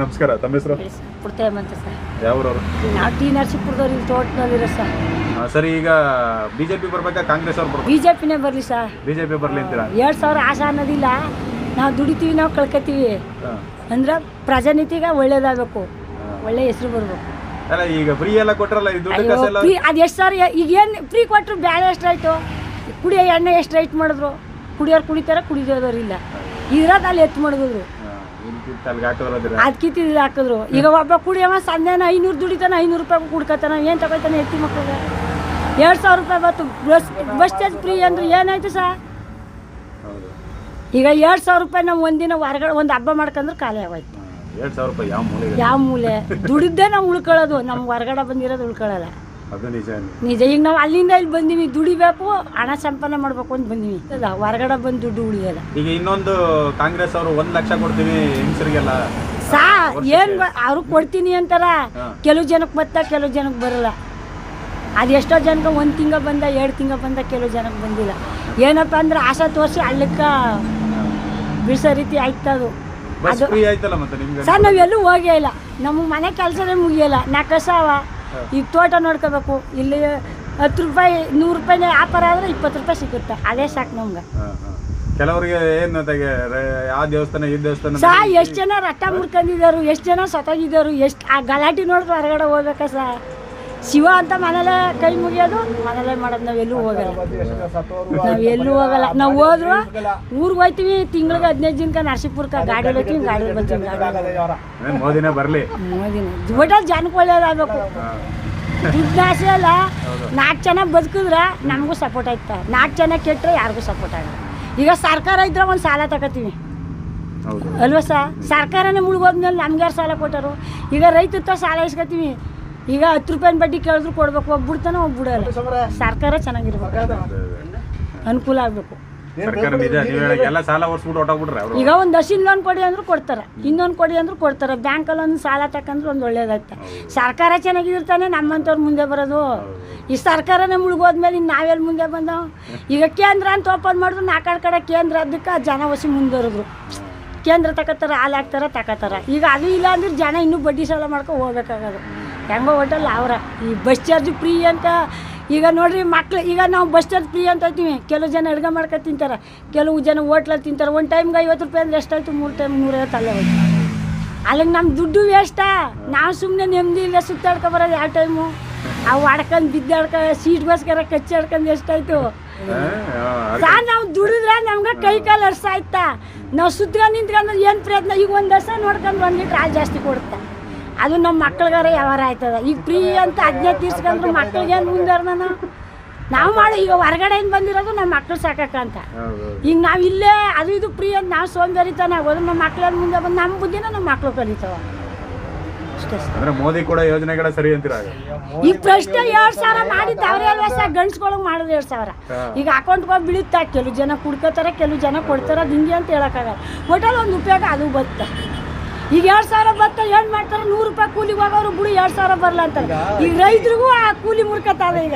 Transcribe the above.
ನಮಸ್ಕಾರ. ತಮ್ಮ ಹೆಸರು? ಕೊಡ್ತೇವೆ ಅಂತ ಸರ್. ಯಾವ್ರವ್ರು? ನಾವು ಟಿ ನರಸೀಪುರದವ್ರು ಇಲ್ಲಿ ತೋಟದಲ್ಲಿರೋ ಸರ್. ಸರಿ ಈಗ ಬಿಜೆಪಿ ಬರ್ಬೇಕಾ? ಕಾಂಗ್ರೆಸ್ ಅವ್ರು ಬರ್ಬೇಕು? ಬಿ ಜೆ ಪಿನೇ ಬರಲಿ ಸರ್. ಬಿಜೆಪಿ ಬರ್ಲಿ ಅಂತೀರಾ? ಎರಡು ಸಾವಿರ ಆಶಾ ಅನ್ನೋದಿಲ್ಲ. ನಾವು ದುಡಿತೀವಿ ನಾವು ಕಳ್ಕೊತೀವಿ ಅಂದ್ರ ಪ್ರಜಾನೀತಿಗೆ ಒಳ್ಳೇದಾಗಬೇಕು. ಒಳ್ಳೆ ಹೆಸರು ಬರಬೇಕು. ಅಲ್ಲ ಈಗ ಫ್ರೀ ಎಲ್ಲ ಕೊಟ್ರಲ್ಲ ಈ ದುಡ್ಡು ಕಾಸೆಲ್ಲ? ಫ್ರೀ ಅದು ಎಷ್ಟು ಸಾವಿರ ಈಗ ಏನು ಫ್ರೀ ಕೊಟ್ಟರು ಬ್ಯಾಳೆ ಎಷ್ಟಾಯ್ತು? ಕುಡಿಯೋ ಎಣ್ಣೆ ಎಷ್ಟು ರೈಟ್ ಮಾಡಿದ್ರು? ಕುಡಿಯೋರು ಕುಡಿತಾರೆ ಕುಡಿದ್ರು ಇಲ್ಲ. ಇರೋದು ಅಲ್ಲಿ ಎತ್ತು ಮಾಡಿದ್ರು ಇದು ಹಾಕಿದ್ರು. ಈಗ ಒಬ್ಬ ಕುಡಿಯವ ಸಂಜೆನ ಐನೂರು ದುಡಿತಾನೆ ಐನೂರು ರೂಪಾಯಿ ಕುಡ್ಕತಾನ ಏನು ತಗೋತಾನೆ ಎತ್ತಿ ಮಕ್ಕಳಿಗೆ ಎರಡು ಸಾವಿರ ರೂಪಾಯಿ ಬತ್ತು. ಬಸ್ ಬಸ್ ಚಾರ್ಜ್ ಫ್ರೀ ಅಂದ್ರೆ ಏನಾಯ್ತು ಸಾ? ಈಗ ಎರಡು ಸಾವಿರ ರೂಪಾಯಿ ನಾವು ಒಂದಿನ ಹೊರಗಡೆ ಒಂದು ಹಬ್ಬ ಮಾಡ್ಕೊಂಡ್ರೆ ಖಾಲಿ ಆಗೋಯ್ತು. ಎರಡು ಸಾವಿರ ರೂಪಾಯಿ ಯಾವ ಮೂಲೆಗೆ? ಯಾವ ಮೂಲೆ? ದುಡಿದ್ದೇ ನಾವು ಉಳ್ಕೊಳ್ಳೋದು. ನಮ್ಗೆ ಹೊರಗಡೆ ಬಂದಿರೋದು ಉಳ್ಕೊಳ್ಳಲ್ಲ. ಅದು ನಿಜ ನಿಜ. ಈಗ ನಾವು ಅಲ್ಲಿಂದ ಇಲ್ಲಿ ಬಂದೀವಿ ದುಡಿಬೇಕು ಹಣ ಸಂಪಾದನೆ ಮಾಡ್ಬೇಕು ಅಂತ ಬಂದೀವಿ. ಅಲ್ಲ ಹೊರಗಡೆ ಬಂದು ದುಡ್ಡು ಉಳಿಯಲ್ಲ. ಈಗ ಇನ್ನೊಂದು ಕಾಂಗ್ರೆಸ್ ಅವರು ಒಂದ್ ಲಕ್ಷ ಕೊಡ್ತೀವಿ ಹೆಂಗಸರಿಗೆಲ್ಲ. ಸಾ ಏನು ಅವ್ರಿಗೆ ಕೊಡ್ತೀನಿ ಅಂತಾರ ಕೆಲವು ಜನಕ್ಕೆ ಬತ್ತ ಕೆಲವು ಜನಕ್ಕೆ ಬರಲ್ಲ. ಅದು ಎಷ್ಟೋ ಜನಕ್ಕೆ ಒಂದು ತಿಂಗ ಬಂದ ಎರಡು ತಿಂಗ ಬಂದ ಕೆಲವು ಜನಕ್ಕೆ ಬಂದಿಲ್ಲ. ಏನಪ್ಪ ಅಂದ್ರೆ ಆಸೆ ತೋರಿಸಿ ಹಳ್ಳಕ್ಕೆ ಬಿಡಿಸೋ ರೀತಿ ಆಯ್ತದು ಅದು. ಸರ್ ನಾವೆಲ್ಲೂ ಹೋಗೇ ಇಲ್ಲ. ನಮ್ಮ ಮನೆ ಕೆಲಸನೇ ಮುಗಿಯಲ್ಲ. ನಾ ಕಸಾವ. ಈಗ ತೋಟ ನೋಡ್ಕೋಬೇಕು. ಇಲ್ಲಿ ಹತ್ತು ರೂಪಾಯಿ ನೂರು ರೂಪಾಯಿ ವ್ಯಾಪಾರ ಆದರೆ ಇಪ್ಪತ್ತು ರೂಪಾಯಿ ಸಿಗುತ್ತೆ. ಅದೇ ಸಾಕು ನಮ್ಗೆ. ಕೆಲವರಿಗೆ ಏನು ಯಾವ ಆ ದೇವಸ್ಥಾನ ಈ ದೇವಸ್ಥಾನ ಸಾ ಎಷ್ಟು ಜನ ರಟ್ಟ ಮುಡ್ಕೊಂಡಿದ್ದಾರು ಎಷ್ಟು ಜನ ಸತಗಿದ್ದಾರು ಎಷ್ಟು ಆ ಗಲಾಟೆ ನೋಡಿದ್ರೆ ಹೊರಗಡೆ ಹೋಗ್ಬೇಕಾ ಸಾ? ಶಿವ ಅಂತ ಮನೇಲೆ ಕೈ ಮುಗಿಯೋದು ಮನೇಲೆ ಮಾಡೋದು. ಎಲ್ಲೂ ಹೋಗಲ್ಲ. ನಾವು ಎಲ್ಲೂ ಹೋಗಲ್ಲ. ನಾವು ಹೋದ್ರು ಊರಿಗೆ ಹೋಯ್ತೀವಿ ತಿಂಗಳಿಗೆ ಹದಿನೈದು ದಿನಕ್ಕೆ ನರಸೀಪುರಕ್ಕೆ ಗಾಡಿ ಹೋಗ್ತೀವಿ ಗಾಡಿ ಬರ್ತೀವಿ ಗಾಡಿ ಮೋದಿನ ಮೋದಿನೇ ಮೋದಿನ. ಒಟ್ಟಲ್ಲಿ ಜನಕ್ಕೆ ಒಳ್ಳೇದಾಗಬೇಕು. ದುಡ್ಡು ಆಸೆ ಅಲ್ಲ ನಾಲ್ಕು ಜನ ಬದುಕಿದ್ರೆ ನಮಗೂ ಸಪೋರ್ಟ್ ಆಯ್ತ? ನಾಲ್ಕು ಜನ ಕೆಟ್ಟರೆ ಯಾರಿಗೂ ಸಪೋರ್ಟ್ ಆಗಲ್ಲ. ಈಗ ಸರ್ಕಾರ ಇದ್ರೆ ಒಂದು ಸಾಲ ತಗೋತೀವಿ. ಹೌದು. ಅಲ್ವಾ ಸರ್? ಸರ್ಕಾರನೇ ಮುಳುಗೋದ್ಮೇಲೆ ನಮ್ಗೆ ಯಾರು ಸಾಲ ಕೊಟ್ಟರು? ಈಗ ರೈತ ಸಾಲ ಇಸ್ಕೊತೀವಿ. ಈಗ ಹತ್ತು ರೂಪಾಯಿನ ಬಡ್ಡಿ ಕೇಳಿದ್ರು ಕೊಡ್ಬೇಕು ಒಬ್ಬ ಒಬ್ಬ ಸರ್ಕಾರ ಚೆನ್ನಾಗಿರ್ಬೇಕು. ಅನುಕೂಲ ಆಗಬೇಕು. ಈಗ ಒಂದು ಹಸಿನ ಲೋನ್ ಕೊಡಿ ಅಂದ್ರೂ ಕೊಡ್ತಾರೆ. ಇನ್ನೊಂದು ಕೊಡಿ ಅಂದ್ರು ಕೊಡ್ತಾರೆ. ಬ್ಯಾಂಕಲ್ಲಿ ಒಂದು ಸಾಲ ತಕಂದ್ರೆ ಒಂದು ಒಳ್ಳೇದಾಗ್ತದೆ. ಸರ್ಕಾರ ಚೆನ್ನಾಗಿರ್ತಾನೆ ನಮ್ಮಂಥವ್ರು ಮುಂದೆ ಬರೋದು. ಈ ಸರ್ಕಾರನೇ ಮುಳುಗೋದ್ಮೇಲೆ ಇನ್ನು ನಾವೆಲ್ಲಿ ಮುಂದೆ ಬಂದವು ಈಗ ಕೇಂದ್ರ ಅಂತ ಓಪನ್ ಮಾಡಿದ್ರು ನಾಲ್ಕಾಡು ಕಡೆ ಕೇಂದ್ರ ಅದಕ್ಕೆ ಜನ ವಸಿ ಮುಂದುವರೆದ್ರು. ಕೇಂದ್ರ ತಗೋತಾರೆ ಹಾಲು ಹಾಕ್ತಾರೆ ತಗೋತಾರೆ ಈಗ ಅದು ಇಲ್ಲ ಅಂದ್ರೆ ಜನ ಇನ್ನೂ ಬಡ್ಡಿ ಸಾಲ ಮಾಡ್ಕೊ ಹೋಗ್ಬೇಕಾಗೋದು. ಹೆಂಗೋ ಹೋಟೆಲ್ ಅವರ. ಈ ಬಸ್ ಚಾರ್ಜ್ ಫ್ರೀ ಅಂತ ಈಗ ನೋಡ್ರಿ ಮಕ್ಳು ಈಗ ನಾವು ಬಸ್ ಚಾರ್ಜ್ ಫ್ರೀ ಅಂತ ಹೇಳ್ತೀವಿ. ಕೆಲವು ಜನ ಅಡುಗೆ ಮಾಡ್ಕೊ ತಿಂತಾರೆ. ಕೆಲವು ಜನ ಹೋಟ್ಲಲ್ಲಿ ತಿಂತಾರೆ. ಒಂದು ಟೈಮ್ಗೆ ಐವತ್ತು ರೂಪಾಯಿ ಅಂದ್ರೆ ಎಷ್ಟಾಯ್ತು ಮೂರು ಟೈಮ್ ನೂರೈವತ್ತು ಅಲ್ಲೇ ಹೋಯ್ತು. ಅಲ್ಲಿಗೆ ನಮ್ಮ ದುಡ್ಡು ವೇಸ್ಟಾ ನಾವು ಸುಮ್ಮನೆ ನೆಮ್ಮದಿ ಇಲ್ಲ ಸುತ್ತಾಡ್ಕೊ ಬರೋದು ಯಾವ ಟೈಮು ಅವು ಆಡ್ಕೊಂಡು ಬಿದ್ದಾಡ್ಕ ಸೀಟ್ಗೋಸ್ಕರ ಕಚ್ಚಾಡ್ಕೊಂಡು ಎಷ್ಟಾಯ್ತು ಸಾ ನಾವು ದುಡಿದ್ರೆ ನಮ್ಗೆ ಕೈ ಕಾಲು ಆಯ್ತಾ? ನಾವು ಸುತ್ಕೊಂಡು ನಿಂತ್ಕೊಂಡು ಏನು ಪ್ರಯತ್ನ? ಈಗ ಒಂದು ವರ್ಷ ನೋಡ್ಕೊಂಡು ಒಂದು ಲೀಟ್ರ್ ಹಾಲು ಜಾಸ್ತಿ ಕೊಡುತ್ತೆ. ಅದು ನಮ್ಮ ಮಕ್ಳಿಗಾರ ವ್ಯವಹಾರ ಆಯ್ತದ. ಈಗ ಫ್ರೀ ಅಂತ ಹದಿನೈದು ತೀರ್ಸ್ಕೊಂಡ್ರೆ ಮಕ್ಳಿಗೆ ಏನು ಮುಂದಾರ ನಾನು? ನಾವು ಮಾಡಿ ಈಗ ಹೊರಗಡೆಯಿಂದ ಬಂದಿರೋದು ನಮ್ಮ ಮಕ್ಳು ಸಾಕಕ್ಕಂತ ಈಗ ನಾವು ಇಲ್ಲೇ ಅದು ಇದು ಫ್ರೀ ಅಂತ ನಾವು ಸೋಮ್ಬೇರಿತ ನಾವು ಹೋದ್ರೆ ನಮ್ಮ ಮಕ್ಳನ್ನ ಮುಂದೆ ಬಂದು ನಮ್ಮ ಬುದ್ಧಿನ ನಮ್ಮ ಮಕ್ಳು ಕಲಿತಾವ. ಅಂದ್ರೆ ಮೋದಿ ಕೂಡ ಯೋಜನೆಗಳ ಸರಿ ಅಂತೀರ ಈ ಪ್ರಶ್ನೆ ಎರಡ್ ಸಾವಿರ ಮಾಡಿದ್ದು ಅವರೇ ಅಲ್ವಾ ಸರ್? ಗಂಡ್ಸ್ಕೊಳಗ್ ಮಾಡಿದ್ರು ಎರಡ್ ಸಾವಿರ. ಈಗ ಅಕೌಂಟ್ ಹೋಗಿ ಬೀಳುತ್ತಾ? ಕೆಲವು ಜನ ಕುಡ್ಕೋತಾರ ಕೆಲವು ಜನ ಕೊಡ್ತಾರ ಹಿಂಗೆ ಅಂತ ಹೇಳಕ್ಕಾಗಲ್ಲ. ಒಟ್ಟಲ್ಲಿ ಒಂದು ಉಪಯೋಗ ಅದು ಬತ್ತ. ಈಗ ಎರಡ್ ಸಾವಿರ ಭತ್ತ ಏನ್ ಮಾಡ್ತಾರೆ ನೂರು ರೂಪಾಯಿ ಕೂಲಿಗೆ ಹೋಗೋರು ಬಿಡು ಎರಡ್ ಸಾವಿರ ಬರಲ್ಲ ಅಂತಾರೆ. ಈಗ ರೈತರಿಗೂ ಆ ಕೂಲಿ ಮುರ್ಕತ್ತಾವೆ ಈಗ.